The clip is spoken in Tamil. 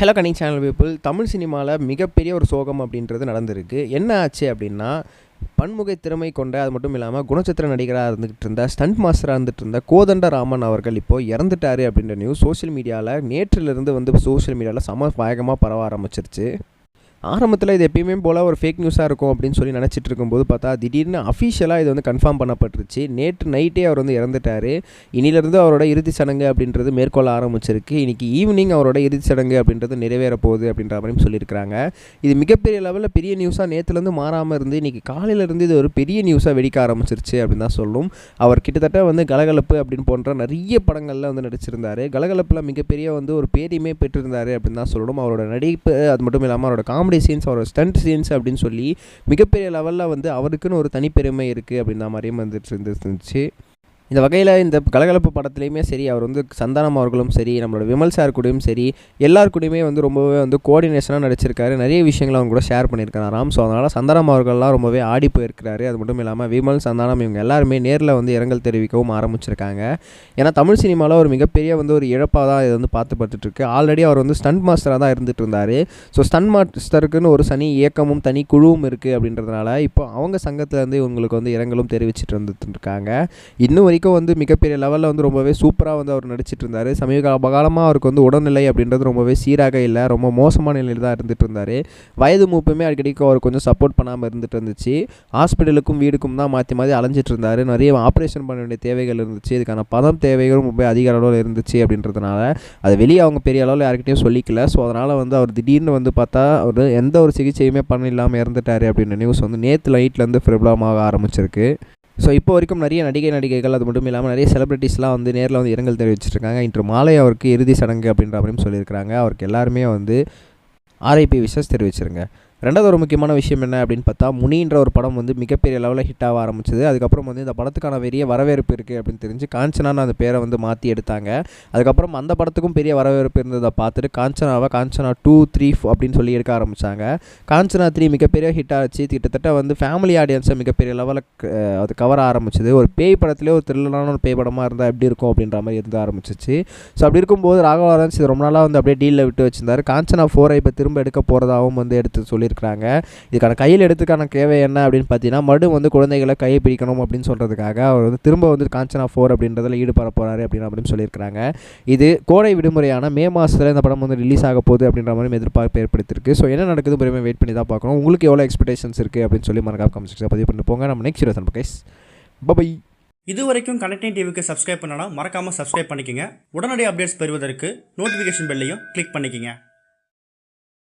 ஹலோ கனி சேனல் பீப்புள் தமிழ் சினிமாவில் மிகப்பெரிய ஒரு சோகம் அப்படின்றது நடந்திருக்கு. என்ன ஆச்சு அப்படின்னா பன்முகை திறமை கொண்ட அது மட்டும் இல்லாமல் குணச்சித்திர நடிகராக இருந்துகிட்டு இருந்த ஸ்டண்ட் மாஸ்டராக இருந்துட்டு இருந்த கோதண்ட ராமன் அவர்கள் இப்போ இறந்துட்டாரு அப்படின்ற நியூஸ் சோஷியல் மீடியாவில் நேற்றிலிருந்து வந்து சோஷியல் மீடியாவில் சம வேகமாக பரவ ஆரம்பிச்சிருச்சு. ஆரம்பத்தில் இது எப்பயுமே போல் ஒரு ஃபேக் நியூஸாக இருக்கும் அப்படின்னு சொல்லி நினச்சிட்டு இருக்கும்போது பார்த்தா திடீர்னு அஃபிஷியலாக இது வந்து கன்ஃபார்ம் பண்ணப்பட்டுருச்சு. நேற்று நைட்டே அவர் வந்து இறந்துட்டார். இனியிலிருந்து அவரோட இறுதி சடங்கு அப்படின்றது மேற்கொள்ள ஆரம்பிச்சிருக்கு. இன்றைக்கி ஈவினிங் அவரோட இறுதி சடங்கு அப்படின்றது நிறைவேற போகுது அப்படின்ற மாதிரியும் சொல்லியிருக்கிறாங்க. இது மிகப்பெரிய லெவலில் பெரிய நியூஸாக நேற்றுலேருந்து மாறாமல் இருந்து இன்றைக்கி காலையிலேருந்து இது ஒரு பெரிய நியூஸாக வெடிக்க ஆரம்பிச்சிருச்சு அப்படின்னு தான் சொல்லும். அவர் கிட்டத்தட்ட வந்து கலகலப்பு அப்படின்னு போன்ற நிறைய படங்களில் வந்து நடிச்சிருந்தார். கலகலப்பில் மிகப்பெரிய வந்து ஒரு பேரையுமே பெற்றிருந்தார் அப்படின்னு தான் சொல்லணும். அவரோட நடிப்பு அது மட்டும் இல்லாமல் அவரோட காமெடி சீன்ஸ் அவரோட ஸ்டண்ட் சீன்ஸ் அப்படின்னு சொல்லி மிகப்பெரிய லெவலில் வந்து அவருக்குன்னு ஒரு தனிப்பெருமை இருக்குது அப்படின்ற மாதிரியும் வந்துட்டு இருந்துச்சு. இந்த வகையில் இந்த கலகலப்பு படத்துலையுமே சரி அவர் வந்து சந்தானம் அவர்களும் சரி நம்மளோட விமல் சார் கூடயும் சரி எல்லார் கூடயுமே வந்து ரொம்பவே வந்து கோஆர்டினேஷனாக நடிச்சிருக்காரு. நிறைய விஷயங்களை அவங்க கூட ஷேர் பண்ணியிருக்காராம் ஸோ அதனால் சந்தானம் அவர்கள்லாம் ரொம்பவே ஆடி போயிருக்கிறாரு. அது மட்டும் இல்லாமல் விமல் சந்தானம் இவங்க எல்லாருமே நேரில் வந்து இரங்கல் தெரிவிக்கவும் ஆரம்பிச்சிருக்காங்க. ஏன்னா தமிழ் சினிமாவில் ஒரு மிகப்பெரிய வந்து ஒரு இழப்பாக தான் இது வந்து பார்த்து பார்த்துட்ருக்கு ஆல்ரெடி அவர் வந்து ஸ்டண்ட் மாஸ்டராக தான் இருந்துட்டு இருந்தார். ஸோ ஸ்டண்ட் மாஸ்டருக்குன்னு ஒரு சனி இயக்கமும் தனி குழுவும் இருக்குது அப்படின்றதுனால இப்போ அவங்க சங்கத்துலேருந்து இவங்களுக்கு வந்து இரங்கலும் தெரிவிச்சிட்டு இருந்துட்டு இருக்காங்க இன்னும் வரைக்கும் வந்து மிகப்பெரிய லெவலில் வந்து ரொம்பவே சூப்பராக வந்து அவர் நடிச்சிட்டு இருந்தார் சமீப காலமாக அவருக்கு வந்து உடல்நிலை அப்படின்றது ரொம்பவே சீராக இல்லை ரொம்ப மோசமான நிலையில் தான் இருந்துட்டு இருந்தார் வயது மூப்புமே அடிக்கடிக்கு அவர் கொஞ்சம் சப்போர்ட் பண்ணாமல் இருந்துட்டு இருந்துச்சு ஹாஸ்பிட்டலுக்கும் வீடுக்கும் தான் மாற்றி மாற்றி அலைஞ்சிட்டு இருந்தார் நிறைய ஆப்ரேஷன் பண்ண வேண்டிய தேவைகள் இருந்துச்சு. இதுக்கான பணம் தேவைகளும் ரொம்ப அதிக அளவில் இருந்துச்சு அப்படின்றதுனால அது வெளியே அவங்க பெரிய அளவில் யார்கிட்டையும் சொல்லிக்கல. ஸோ அதனால் வந்து அவர் திடீர்னு வந்து பார்த்தா அவர் எந்த ஒரு சிகிச்சையுமே பண்ண இல்லாமல் இறந்துட்டார் அப்படின்ற நியூஸ் வந்து நேற்று நைட்லேருந்து பிரபலமாக ஆரம்பிச்சிருக்கு. ஸோ இப்போ வரைக்கும் நிறைய நடிகை நடிகைகள் அது மட்டும் இல்லாமல் நிறைய செலிபிரிட்டிஸ்லாம் வந்து நேரில் வந்து இரங்கல் தெரிவிச்சிருக்காங்க. இன்று மாலை அவருக்கு இறுதி சடங்கு அப்படின்ற மாதிரியும் சொல்லியிருக்கிறாங்க. அவருக்கு எல்லாருமே வந்து ஆர்ஐபி விஷஸ் தெரிவிச்சிருங்க. ரெண்டாவது ஒரு முக்கியமான விஷயம் என்ன அப்படின்னு பார்த்தா முனின்ற ஒரு படம் வந்து மிகப்பெரிய லெவலில் ஹிட் ஆக ஆரம்பிச்சது. அதுக்கப்புறம் வந்து இந்த படத்துக்கான பெரிய வரவேற்பு இருக்குது அப்படின்னு தெரிஞ்சு காஞ்சனான்னு அந்த பேரை வந்து மாற்றி எடுத்தாங்க. அதுக்கப்புறம் அந்த படத்துக்கும் பெரிய வரவேற்பு இருந்ததை பார்த்துட்டு காஞ்சனாவை காஞ்சனா டூ த்ரீ அப்படின்னு சொல்லி எடுக்க ஆரம்பித்தாங்க காஞ்சனா த்ரீ மிகப்பெரிய ஹிட் ஆச்சு. கிட்டத்தட்ட வந்து ஃபேமிலி ஆடியன்ஸை மிகப்பெரிய லெவலில் அது கவர் ஆரம்பிச்சது. ஒரு பேய் படத்துலேயே ஒரு த்ரில்லரான ஒரு பேய் படமாக இருந்தால் எப்படி இருக்கும் அப்படின்ற மாதிரி இருந்து ஆரம்பிச்சிச்சு. ஸோ அப்படி இருக்கும்போது ராகவ லாரன்ஸ் இது ரொம்ப நாளாக வந்து அப்படியே டீலில் விட்டு வச்சிருந்தார். காஞ்சனா ஃபோரை இப்போ திரும்ப எடுக்க போகிறதாகவும் வந்து எடுத்து சொல்லி சொல்லியிருக்கிறாங்க. இதுக்கான கையில் எடுத்துக்கான தேவை என்ன அப்படின்னு பார்த்தீங்கன்னா மறுபடியும் வந்து குழந்தைகளை கையை பிடிக்கணும் அப்படின்னு சொல்கிறதுக்காக அவர் வந்து திரும்ப வந்து காஞ்சனா ஃபோர் அப்படின்றதில் ஈடுபட போகிறாரு அப்படின்னு அப்படின்னு சொல்லியிருக்கிறாங்க. இது கோடை விடுமுறையான மே மாதத்தில் இந்த படம் வந்து ரிலீஸ் ஆக போகுது அப்படின்ற மாதிரி எதிர்பார்ப்பு ஏற்படுத்திருக்கு ஸோ என்ன நடக்குது பொறுமையாக வெயிட் பண்ணி தான் பார்க்கணும். உங்களுக்கு எவ்வளோ எக்ஸ்பெக்டேஷன்ஸ் இருக்குது அப்படின்னு சொல்லி மறக்காம கமெண்ட்ஸ் பதிவு பண்ணி போங்க. நம்ம நெக்ஸ்ட் வீடியோ கைஸ் பபை இது வரைக்கும் கனெக்டிங் டிவிக்கு சப்ஸ்கிரைப் பண்ணனா மறக்காமல் சப்ஸ்கிரைப் பண்ணிக்கங்க. உடனடி அப்டேட்ஸ் பெறுவதற்கு நோட்டிஃபிகேஷன் பெல்லையும் கிளிக் பண்ணிக்கங்க.